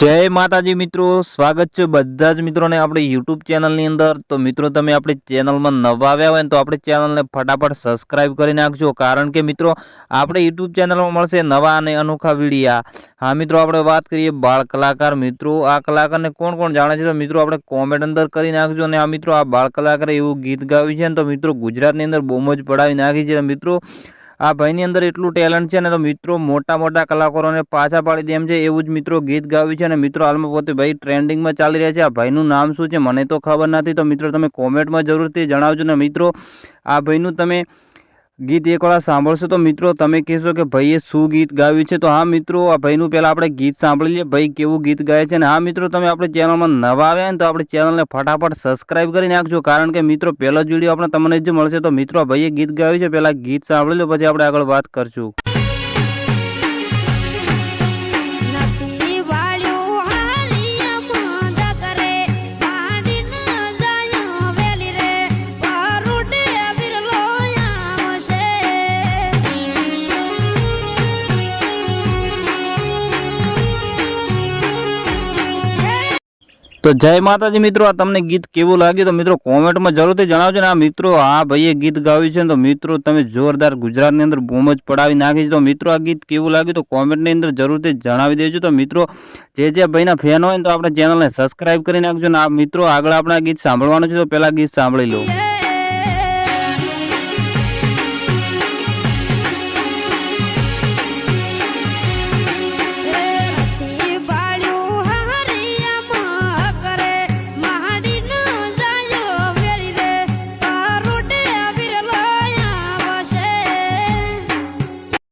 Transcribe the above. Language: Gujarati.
જય માતાજી મિત્રો, સ્વાગત છે બધા જ મિત્રોને આપણી યુટ્યુબ ચેનલની અંદર. તો મિત્રો, તમે આપણી ચેનલમાં નવા આવ્યા હોય ને તો આપણી ચેનલને ફટાફટ સબસ્ક્રાઇબ કરી નાખજો. કારણ કે મિત્રો, આપણે યુટ્યુબ ચેનલમાં મળશે નવા અને અનોખા વિડીયા. હા મિત્રો, આપણે વાત કરીએ બાળ કલાકાર મિત્રો. આ કલાકારને કોણ કોણ જાણે છે તો મિત્રો, આપણે કોમેન્ટ અંદર કરી નાખજો. અને આ મિત્રો, આ બાળ કલાકારે એવું ગીત ગાવ્યું છે ને તો મિત્રો, ગુજરાતની અંદર બહુ જ પડાવી નાખી છે. મિત્રો આ ભાઈની અંદર એટલું ટેલેન્ટ છે ને તો મિત્રો મોટા મોટા કલાકારોને પાછા પાડી દે એમ છે. એવું જ મિત્રો ગીત ગાવ્યું છે અને મિત્રો હાલમાં પોતે ભાઈ ટ્રેન્ડિંગમાં ચાલી રહ્યા છે. આ ભાઈનું નામ શું છે મને તો ખબર નથી. તો મિત્રો તમે કોમેન્ટમાં જરૂરથી જણાવજો ને મિત્રો. આ ભાઈનું તમે ગીત એકવાર સાંભળશો તો મિત્રો તમે કહેશો કે ભાઈએ શું ગીત ગાવ્યું છે? તો હા મિત્રો, આ ભાઈનું પહેલાં આપણે ગીત સાંભળી લઈએ. ભાઈ કેવું ગીત ગાય છે અને હા મિત્રો, તમે આપણે ચેનલમાં નવા આવ્યા ને તો આપણે ચેનલને ફટાફટ સબસ્ક્રાઇબ કરી નાખજો. કારણ કે મિત્રો, પહેલો જ વીડિયો આપણે તમને જ મળશે. તો મિત્રો ભાઈએ ગીત ગાયું છે, પહેલાં ગીત સાંભળી લો, પછી આપણે આગળ વાત કરશું. તો જય માતાજી મિત્રો, આ તમને ગીત કેવું લાગ્યું તો મિત્રો કોમેન્ટમાં જરૂરથી જણાવજો ને. આ મિત્રો, આ ભાઈએ ગીત ગાવ્યું છે તો મિત્રો તમે જોરદાર ગુજરાતની અંદર બૂમ જ પડાવી નાખી છે. તો મિત્રો, આ ગીત કેવું લાગ્યું તો કોમેન્ટની અંદર જરૂરથી જણાવી દેજો. તો મિત્રો, જે જે ભાઈના ફેન હોય તો આપણે ચેનલને સબસ્ક્રાઇબ કરી નાખજો ને. આ મિત્રો, આગળ આપણે ગીત સાંભળવાનું છે તો પહેલાં ગીત સાંભળી લો.